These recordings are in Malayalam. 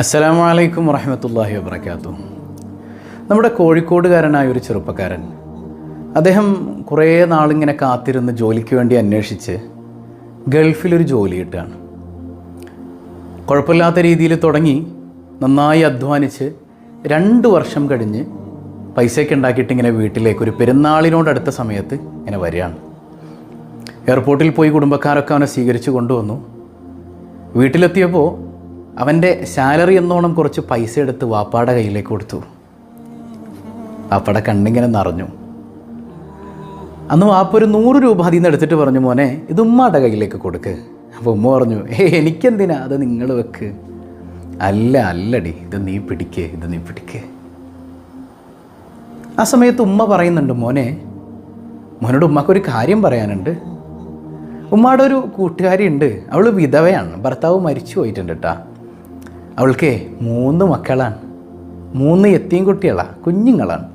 അസ്സലാമു അലൈക്കും വറഹമത്തല്ലാഹി വബർക്കാത്തു നമ്മുടെ കോഴിക്കോടുകാരനായ ഒരു ചെറുപ്പക്കാരൻ അദ്ദേഹം കുറേ നാളിങ്ങനെ കാത്തിരുന്ന് ജോലിക്ക് വേണ്ടി അന്വേഷിച്ച് ഗൾഫിലൊരു ജോലി കിട്ടുകയാണ്. കുഴപ്പമില്ലാത്ത രീതിയിൽ തുടങ്ങി നന്നായി അധ്വാനിച്ച് രണ്ട് വർഷം കഴിഞ്ഞ് പൈസയൊക്കെ ഉണ്ടാക്കിയിട്ട് ഇങ്ങനെ വീട്ടിലേക്ക് ഒരു പെരുന്നാളിനോടടുത്ത സമയത്ത് ഇങ്ങനെ വരികയാണ്. എയർപോർട്ടിൽ പോയി കുടുംബക്കാരൊക്കെ അവനെ സ്വീകരിച്ച് കൊണ്ടുവന്നു. വീട്ടിലെത്തിയപ്പോൾ അവന്റെ സാലറി എന്നോണം കുറച്ച് പൈസ എടുത്ത് വാപ്പാടെ കയ്യിലേക്ക് കൊടുത്തു. വാപ്പാടെ കണ്ണിങ്ങനെ നിറഞ്ഞു. അന്ന് വാപ്പ ഒരു നൂറ് രൂപ അതിൽ നിന്ന് എടുത്തിട്ട് പറഞ്ഞു മോനെ ഇത് ഉമ്മാടെ കയ്യിലേക്ക് കൊടുക്ക്. അപ്പോൾ ഉമ്മ പറഞ്ഞു ഏ എനിക്കെന്തിനാ? അത് നിങ്ങൾ വെക്ക്. അല്ല അല്ലടി ഇത് നീ പിടിക്കേ ഇത് നീ പിടിക്കേ. ആ സമയത്ത് ഉമ്മ പറയുന്നുണ്ട് മോനെ മോനോട് ഉമ്മക്കൊരു കാര്യം പറയാനുണ്ട്. ഉമ്മയുടെ ഒരു കൂട്ടുകാരി ഉണ്ട് അവൾ വിധവയാണ്. ഭർത്താവ് മരിച്ചു പോയിട്ടുണ്ട് കേട്ടാ അവൾക്ക് മൂന്ന് മക്കളാണ്. മൂന്ന് എത്തിയും കുട്ടികളാണ് കുഞ്ഞുങ്ങളാണ്.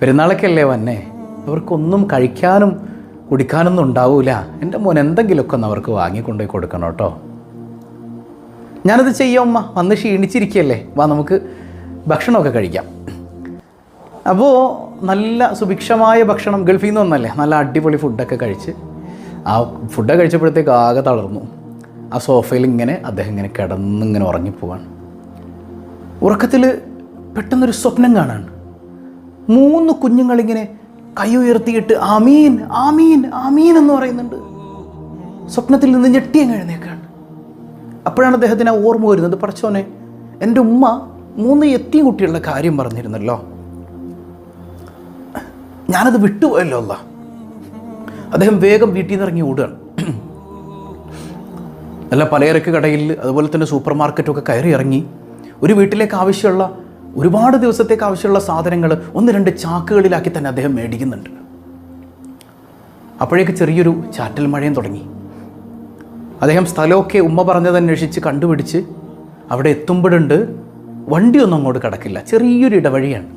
പെരുന്നാളൊക്കെ അല്ലേ വന്നെ? അവർക്കൊന്നും കഴിക്കാനും കുടിക്കാനൊന്നും ഉണ്ടാവൂല. എന്റെ മോൻ എന്തെങ്കിലുമൊക്കെ ഒന്ന് അവർക്ക് വാങ്ങിക്കൊണ്ടുപോയി കൊടുക്കണം കേട്ടോ. ഞാനത് ചെയ്യാം അമ്മ. വന്ന് ക്ഷീണിച്ചിരിക്കുകയല്ലേ. വാ നമുക്ക് ഭക്ഷണമൊക്കെ കഴിക്കാം. അപ്പോൾ നല്ല സുഭിക്ഷമായ ഭക്ഷണം ഗൾഫിൽ നിന്ന് വന്നല്ലേ? നല്ല അടിപൊളി ഫുഡൊക്കെ കഴിച്ച്. ആ ഫുഡൊക്കെ കഴിച്ചപ്പോഴത്തേക്ക് ആകെ തളർന്നു. ആ സോഫയിൽ ഇങ്ങനെ അദ്ദേഹം ഇങ്ങനെ കിടന്നിങ്ങനെ ഉറങ്ങിപ്പോവാണ് ഉറക്കത്തിൽ പെട്ടെന്നൊരു സ്വപ്നം കാണാണ്. മൂന്ന് കുഞ്ഞുങ്ങളിങ്ങനെ കൈ ഉയർത്തിയിട്ട് ആമീൻ ആമീൻ ആമീൻ എന്ന് പറയുന്നുണ്ട്. സ്വപ്നത്തിൽ നിന്ന് ഞെട്ടിയ എഴുന്നേക്കാണ്. അപ്പോഴാണ് അദ്ദേഹത്തിന് ഓർമ്മ വരുന്നത്. പറച്ചോനെ എന്റെ ഉമ്മ മൂന്ന് എത്തിയും കുട്ടികളുടെ കാര്യം പറഞ്ഞിരുന്നല്ലോ. ഞാനത് വിട്ടുപോയല്ലോ അല്ല അദ്ദേഹം വേഗം വീട്ടിൽ നിന്ന് ഇറങ്ങി ഓടുകയാണ്. നല്ല പലചരക്ക് കടയിൽ അതുപോലെ തന്നെ സൂപ്പർ മാർക്കറ്റൊക്കെ കയറി ഇറങ്ങി. ഒരു വീട്ടിലേക്ക് ആവശ്യമുള്ള ഒരുപാട് ദിവസത്തേക്ക് ആവശ്യമുള്ള സാധനങ്ങൾ ഒന്ന് രണ്ട് ചാക്കുകളിലാക്കി തന്നെ അദ്ദേഹം മേടിക്കുന്നുണ്ട്. അപ്പോഴേക്ക് ചെറിയൊരു ചാറ്റൽ മഴയും തുടങ്ങി. അദ്ദേഹം സ്ഥലമൊക്കെ ഉമ്മ പറഞ്ഞത് അന്വേഷിച്ച് കണ്ടുപിടിച്ച് അവിടെ എത്തുമ്പോഴുണ്ട് വണ്ടിയൊന്നും അങ്ങോട്ട് കിടക്കില്ല. ചെറിയൊരു ഇടവഴിയാണ്.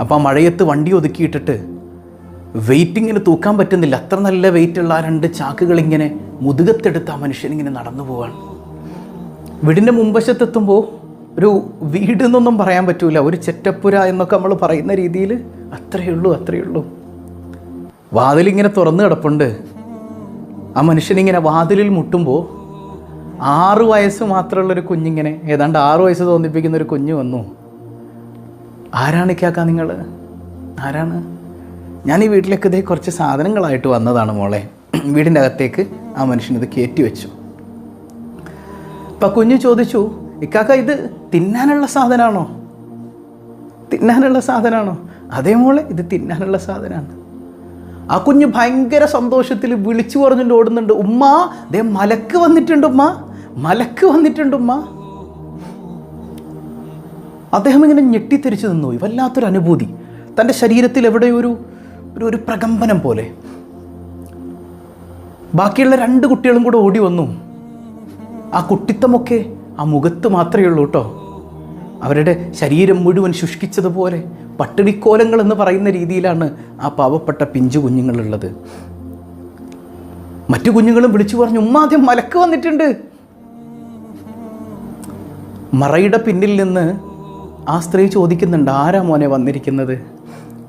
അപ്പോൾ ആ മഴയത്ത് വണ്ടി ഒതുക്കിയിട്ടിട്ട് വെയിറ്റിങ്ങിന് തൂക്കാൻ പറ്റുന്നില്ല. അത്ര നല്ല വെയിറ്റുള്ള ആ രണ്ട് ചാക്കുകൾ ഇങ്ങനെ മുതുകത്തെടുത്ത് ആ മനുഷ്യൻ ഇങ്ങനെ നടന്നു പോവാണ്. വീടിന്റെ മുമ്പശത്തെത്തുമ്പോൾ ഒരു വീട് എന്നൊന്നും പറയാൻ പറ്റൂല. ഒരു ചെറ്റപ്പുര എന്നൊക്കെ നമ്മൾ പറയുന്ന രീതിയിൽ അത്രയേ ഉള്ളൂ അത്രയേ ഉള്ളൂ. വാതിലിങ്ങനെ തുറന്നു കിടപ്പുണ്ട്. ആ മനുഷ്യനിങ്ങനെ വാതിലിൽ മുട്ടുമ്പോൾ ആറ് വയസ്സ് മാത്രമുള്ളൊരു കുഞ്ഞിങ്ങനെ ഏതാണ്ട് ആറ് വയസ്സ് തോന്നിപ്പിക്കുന്ന ഒരു കുഞ്ഞ് വന്നു. ആരാണ് കേൾക്കാൻ നിങ്ങൾ ആരാണ്? ഞാൻ ഈ വീട്ടിലേക്ക് ഇതേ കുറച്ച് സാധനങ്ങളായിട്ട് വന്നതാണ് മോളെ. വീടിന്റെ അകത്തേക്ക് ആ മനുഷ്യനിത് കയറ്റി വെച്ചു. അപ്പം കുഞ്ഞു ചോദിച്ചു ഇക്കാക്ക ഇത് തിന്നാനുള്ള സാധനമാണോ തിന്നാനുള്ള സാധനമാണോ അതേ മോളെ ഇത് തിന്നാനുള്ള സാധനമാണ് ആ കുഞ്ഞ് ഭയങ്കര സന്തോഷത്തിൽ വിളിച്ചു പറഞ്ഞുകൊണ്ട് ഓടുന്നുണ്ട് ഉമ്മ ദേ മലക്ക് വന്നിട്ടുണ്ട് ഉമ്മ മലക്ക് വന്നിട്ടുണ്ട് ഉമ്മ. അദ്ദേഹം ഇങ്ങനെ ഞെട്ടിത്തെരിച്ചു നിന്നു വല്ലാത്തൊരു അനുഭൂതി തന്റെ ശരീരത്തിൽ എവിടെ ഒരു ഒരു പ്രകമ്പനം പോലെ. ബാക്കിയുള്ള രണ്ട് കുട്ടികളും കൂടെ ഓടി വന്നു. ആ കുട്ടിത്തമൊക്കെ ആ മുഖത്ത് മാത്രമേ ഉള്ളൂ കേട്ടോ അവരുടെ ശരീരം മുഴുവൻ ശുഷ്കിച്ചതുപോലെ പട്ടിണിക്കോലങ്ങൾ എന്ന് പറയുന്ന രീതിയിലാണ് ആ പാവപ്പെട്ട പിഞ്ചു കുഞ്ഞുങ്ങളുള്ളത് മറ്റു കുഞ്ഞുങ്ങളും വിളിച്ചു പറഞ്ഞു ഉമ്മ ആദ്യം മലക്ക് വന്നിട്ടുണ്ട്. മറയുടെ പിന്നിൽ നിന്ന് ആ സ്ത്രീ ചോദിക്കുന്നുണ്ട് ആരാ മോനെ വന്നിരിക്കുന്നത്?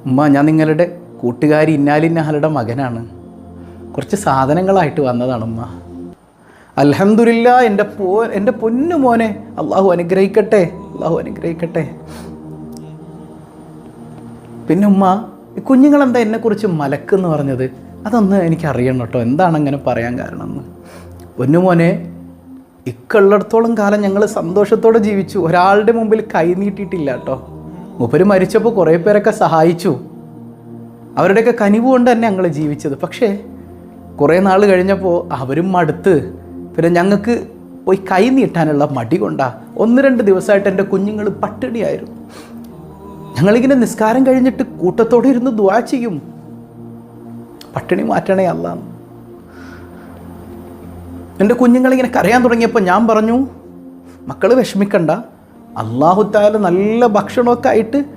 ഉമ്മ ഞാൻ നിങ്ങളുടെ കൂട്ടുകാരി ഇന്നാലിന്നഹലുടെ മകനാണ്. കുറച്ച് സാധനങ്ങളായിട്ട് വന്നതാണ് ഉമ്മ. അൽഹംദുലില്ല എന്റെ പോ എന്റെ പൊന്നു മോനെ അള്ളാഹു അനുഗ്രഹിക്കട്ടെ അള്ളാഹു അനുഗ്രഹിക്കട്ടെ. പിന്നെ ഉമ്മ ഈ കുഞ്ഞുങ്ങളെന്താ എന്നെക്കുറിച്ച് മലക്കെന്ന് പറഞ്ഞത്? അതൊന്ന് എനിക്കറിയണം കേട്ടോ എന്താണ് അങ്ങനെ പറയാൻ കാരണം എന്ന്. പൊന്നു മോനെ ഇക്കുള്ളിടത്തോളം കാലം ഞങ്ങൾ സന്തോഷത്തോടെ ജീവിച്ചു. ഒരാളുടെ മുമ്പിൽ കൈ നീട്ടിയിട്ടില്ല കേട്ടോ. മൂപ്പര് മരിച്ചപ്പോൾ കുറേ പേരൊക്കെ സഹായിച്ചു. അവരുടെയൊക്കെ കനിവ് കൊണ്ട് തന്നെ ഞങ്ങൾ ജീവിച്ചത്. പക്ഷേ കുറേ നാൾ കഴിഞ്ഞപ്പോൾ അവരും മടുത്ത്. പിന്നെ ഞങ്ങൾക്ക് പോയി കൈ നീട്ടാനുള്ള മടി കൊണ്ടാ ഒന്ന് രണ്ട് ദിവസമായിട്ട് എന്റെ കുഞ്ഞുങ്ങൾ പട്ടിണിയായിരുന്നു. ഞങ്ങളിങ്ങനെ നിസ്കാരം കഴിഞ്ഞിട്ട് കൂട്ടത്തോടെ ഇരുന്ന് ദ്വാ ചെയ്യും. പട്ടിണി മാറ്റണേ അല്ല എന്റെ കുഞ്ഞുങ്ങളിങ്ങനെ കരയാൻ തുടങ്ങിയപ്പോൾ ഞാൻ പറഞ്ഞു മക്കൾ വിഷമിക്കണ്ട. അള്ളാഹുത്താല നല്ല ഭക്ഷണമൊക്കെ ആയിട്ട്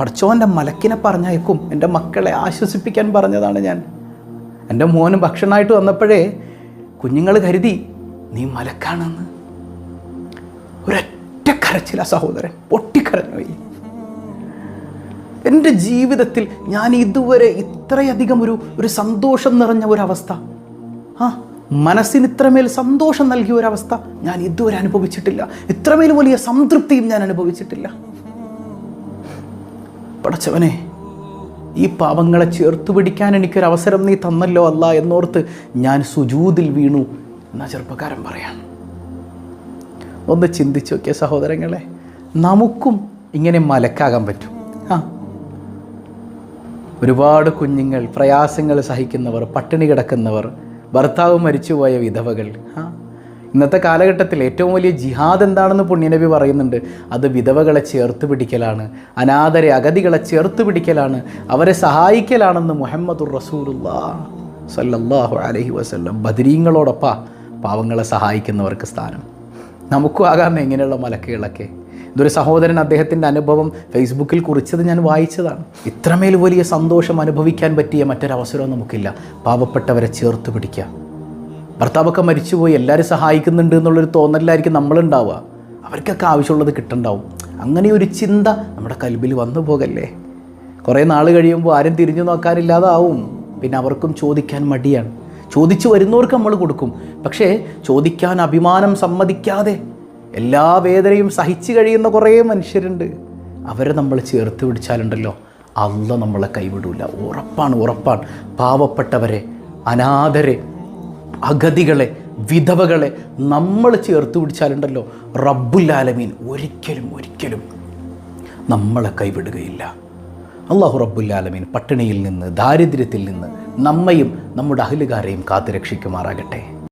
പഠിച്ചോന്റെ മലക്കിനെ പറഞ്ഞയക്കും. എന്റെ മക്കളെ ആശ്വസിപ്പിക്കാൻ പറഞ്ഞതാണ് ഞാൻ. എന്റെ മോന് ഭക്ഷണമായിട്ട് വന്നപ്പോഴേ കുഞ്ഞുങ്ങൾ കരുതി നീ മലക്കാണെന്ന്. ഒരൊറ്റ കരച്ചില്ല സഹോദരൻ. പൊട്ടിക്കരഞ്ഞു പോയി. എന്റെ ജീവിതത്തിൽ ഞാൻ ഇതുവരെ ഇത്രയധികം ഒരു ഒരു സന്തോഷം നിറഞ്ഞ ഒരവസ്ഥ. ആ മനസ്സിന് ഇത്രമേൽ സന്തോഷം നൽകിയ ഒരവസ്ഥ ഞാൻ ഇതുവരെ അനുഭവിച്ചിട്ടില്ല. ഇത്രമേൽ വലിയ സംതൃപ്തിയും ഞാൻ അനുഭവിച്ചിട്ടില്ല. പടച്ചവനെ ഈ പാപങ്ങളെ ചേർത്ത് പിടിക്കാൻ എനിക്കൊരു അവസരം നീ തന്നല്ലോ അല്ല എന്നോർത്ത് ഞാൻ സുജൂതിൽ വീണു എന്നാ ചെറുപ്പക്കാരൻ പറയാം. ഒന്ന് ചിന്തിച്ചു നോക്കിയ സഹോദരങ്ങളെ നമുക്കും ഇങ്ങനെ മലക്കാകാൻ പറ്റും. ആ. ഒരുപാട് കുഞ്ഞുങ്ങൾ പ്രയാസങ്ങൾ സഹിക്കുന്നവർ പട്ടിണി കിടക്കുന്നവർ ഭർത്താവ് മരിച്ചുപോയ വിധവകൾ ആ. ഇന്നത്തെ കാലഘട്ടത്തിൽ ഏറ്റവും വലിയ ജിഹാദ് എന്താണെന്ന് പുണ്യനബി പറയുന്നുണ്ട്. അത് വിധവകളെ ചേർത്ത് പിടിക്കലാണ്. അനാഥരെ അഗതികളെ ചേർത്ത് പിടിക്കലാണ്. അവരെ സഹായിക്കലാണെന്ന് മുഹമ്മദുർ റസൂലുല്ലാ സല്ലല്ലാഹു അലൈഹി വസല്ലം. ബദരീങ്ങളോടൊപ്പ പാവങ്ങളെ സഹായിക്കുന്നവർക്ക് സ്ഥാനം. നമുക്കും ആകാം എങ്ങനെയുള്ള മലക്കുകളൊക്കെ. ഇതൊരു സഹോദരൻ അദ്ദേഹത്തിന്റെ അനുഭവം ഫേസ്ബുക്കിൽ കുറിച്ചത് ഞാൻ വായിച്ചതാണ്. ഇത്രമേൽ വലിയ സന്തോഷം അനുഭവിക്കാൻ പറ്റിയ മറ്റൊരവസരവും നമുക്കില്ല. പാവപ്പെട്ടവരെ ചേർത്ത് പിടിക്കുക. ഭർത്താവൊക്കെ മരിച്ചുപോയി എല്ലാവരും സഹായിക്കുന്നുണ്ട് എന്നുള്ളൊരു തോന്നലിലായിരിക്കും നമ്മളുണ്ടാവുക. അവർക്കൊക്കെ ആവശ്യമുള്ളത് കിട്ടണ്ടാവും. അങ്ങനെ ഒരു ചിന്ത നമ്മുടെ കൽബിൽ വന്നു പോകല്ലേ? കുറേ നാൾ കഴിയുമ്പോൾ ആരും തിരിഞ്ഞു നോക്കാനില്ലാതാവും. പിന്നെ അവർക്കും ചോദിക്കാൻ മടിയാണ്. ചോദിച്ചു വരുന്നവർക്ക് നമ്മൾ കൊടുക്കും. പക്ഷേ ചോദിക്കാൻ അഭിമാനം സമ്മതിക്കാതെ എല്ലാ വേദനയും സഹിച്ചു കഴിയുന്ന കുറേ മനുഷ്യരുണ്ട്. അവരെ നമ്മൾ ചേർത്ത് പിടിച്ചാലുണ്ടല്ലോ. അല്ല നമ്മളെ കൈവിടൂല. ഉറപ്പാണ് ഉറപ്പാണ്. പാവപ്പെട്ടവരെ അനാഥരെ അഗതികളെ വിധവകളെ നമ്മൾ ചേർത്ത് പിടിച്ചാലുണ്ടല്ലോ റബ്ബുല്ലാലമീൻ. ഒരിക്കലും ഒരിക്കലും നമ്മളെ കൈവിടുകയില്ല. അള്ളാഹു റബ്ബുല്ലാലമീൻ പട്ടിണിയിൽ നിന്ന് ദാരിദ്ര്യത്തിൽ നിന്ന് നമ്മയും നമ്മുടെ അഹലുകാരെയും കാത്തുരക്ഷിക്കുമാറാകട്ടെ.